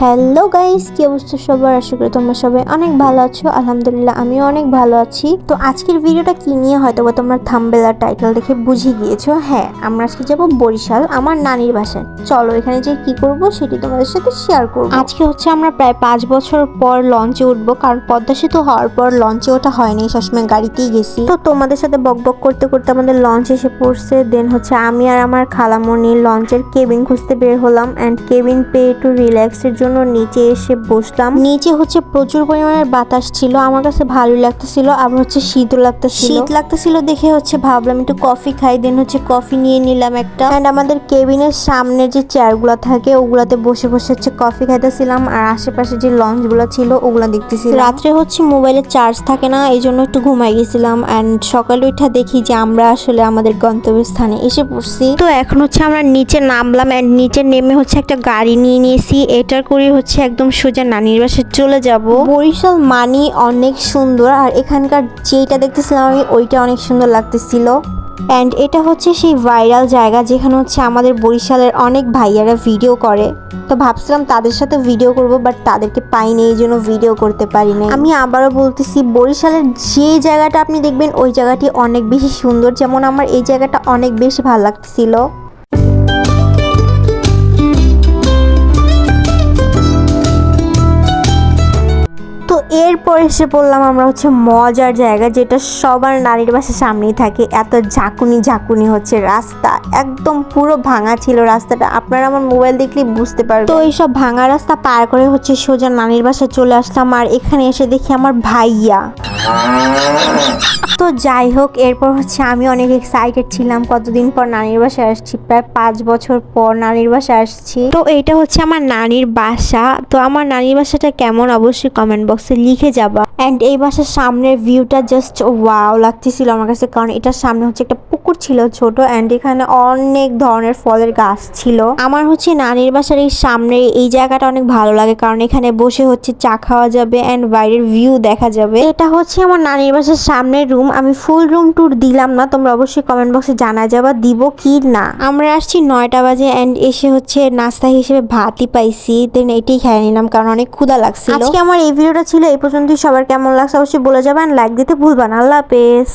Hello guys কি অবস্থা সবার? আশা করি তোমরা সবাই অনেক ভালো আছো। আলহামদুলিল্লাহ আমিও অনেক ভালো আছি। তো আজকের ভিডিওটা কি নিয়ে হয়তো বা তোমরা থাম্বেল আর টাইটেল দেখে বুঝে গিয়েছো? হ্যাঁ আমরা আজকে যাব বরিশাল আমার নানির বাসায়। চলো এখানে যে কি করব সেটি তোমাদের সাথে শেয়ার করব। আজকে হচ্ছে আমরা প্রায় পাঁচ বছর পর লঞ্চে উঠবো কারণ পদ্মা সেতু হওয়ার পর লঞ্চে ওঠা হয়নি সবসময় গাড়িতেই গেছি। তো তোমাদের সাথে বক বক করতে করতে আমাদের লঞ্চ এসে পড়ছে। দেন হচ্ছে আমি আর আমার খালামণি লঞ্চের কেবিন খুঁজতে বের হলাম। অ্যান্ড কেবিন পেয়ে একটু রিল্যাক্সের জন্য নিচে এসে বসলাম নিচে হচ্ছে প্রচুর পরিমাণের বাতাস ছিল আমার কাছে ভালো লাগতেছিল আবার হচ্ছে শীতও লাগতেছিল। শীত লাগতেছিল দেখে হচ্ছে ভাবলাম একটু কফি খাই দেন হচ্ছে কফি নিয়ে নিলাম একটা। অ্যান্ড আমাদের কেবিনের সামনে যে চেয়ারগুলো থাকে ওগুলাতে বসে বসে হচ্ছে কফি খাইতেছিলাম আর আশেপাশে যে লঞ্চগুলো ছিল ওগুলো দেখতেছি রাত্রে হচ্ছে মোবাইলে চার্জ থাকে না এই জন্য একটু ঘুমাই গেছিলাম অ্যান্ড সকালে উঠা দেখি যে আমরা আসলে আমাদের গন্তব্যস্থানে এসে পড়ছি। তো এখন হচ্ছে আমরা নিচে নামলাম অ্যান্ড নিচে নেমে হচ্ছে একটা গাড়ি নিয়ে নিয়েছি এটার করে হচ্ছে একদম সোজা নানির বাসায় চলে যাব। বরিশাল মানি অনেক সুন্দর, আর এখানকার যেটা দেখতেছিলাম আমি, ওইটা অনেক সুন্দর লাগতেছিল। অ্যান্ড এটা হচ্ছে সেই ভাইরাল জায়গা যেখানে হচ্ছে আমাদের বরিশালের অনেক ভাইয়ারা ভিডিও করে। তো ভাবছিলাম তাদের সাথে ভিডিও করব বাট তাদেরকে পাইনি এই জন্য ভিডিও করতে পারি না আমি আবারও বলতেছি, বরিশালের যে জায়গাটা আপনি দেখবেন, ওই জায়গাটি অনেক বেশি সুন্দর। যেমন আমার এই জায়গাটা অনেক বেশি ভালো লাগতেছিল। এরপর এসে পড়লাম আমরা হচ্ছে মজার জায়গা যেটা সবার নারীর বাসার সামনেই থাকে। এত ঝাঁকুনি ঝাঁকুনি হচ্ছে রাস্তা। একদম পুরো ভাঙা ছিল রাস্তাটা। আপনারা আমার মোবাইল দেখলে বুঝতে পারবেন। তো এইসব ভাঙা রাস্তা পার করে হচ্ছে সোজা নানির বাসায় চলে আসলাম। আর এখানে এসে দেখি আমার ভাইয়া। তো যাই হোক, এরপর হচ্ছে আমি অনেক এক্সাইটেড ছিলাম। কতদিন পর নানির বাসায় আসছি? প্রায় পাঁচ বছর পর নানির বাসায় আসছি। তো এইটা হচ্ছে আমার নানির বাসা। তো আমার নানির বাসাটা কেমন অবশ্যই কমেন্ট বক্সে লিখে যাবা। অ্যান্ড এই বাসার সামনের ভিউটা জাস্ট ওয়াও লাগতেছিল আমার কাছে। কারণ এটার সামনে হচ্ছে একটা পুকুর ছিল ছোট অ্যান্ড এখানে অনেক ধরনের ফলের গাছ ছিল। আমার হচ্ছে নানির বাসার এই সামনে এই জায়গাটা অনেক ভালো লাগে। কারণ এখানে বসে হচ্ছে চা খাওয়া যাবে অ্যান্ড বাইরের ভিউ দেখা যাবে। এটা হচ্ছে আমার নানির বাসার সামনের রুম আমি ফুল রুম ট্যুর দিলাম না, তোমরা অবশ্যই কমেন্ট বক্সে জানা যাবা, দিব কি না। আমরা আসছি নয়টা বাজে অ্যান্ড এসে হচ্ছে নাস্তা হিসেবে ভাতই পাইছি দেন এটাই খেয়ে নিলাম, কারণ অনেক ক্ষুদা লাগছে আজকে আমার এই ভিডিওটা ছিল, এই পর্যন্তই। সবার কেমন লাগছে অবশ্যই বলে যাবেন লাইক দিতে ভুলবা না। আল্লাহ হাফেজ।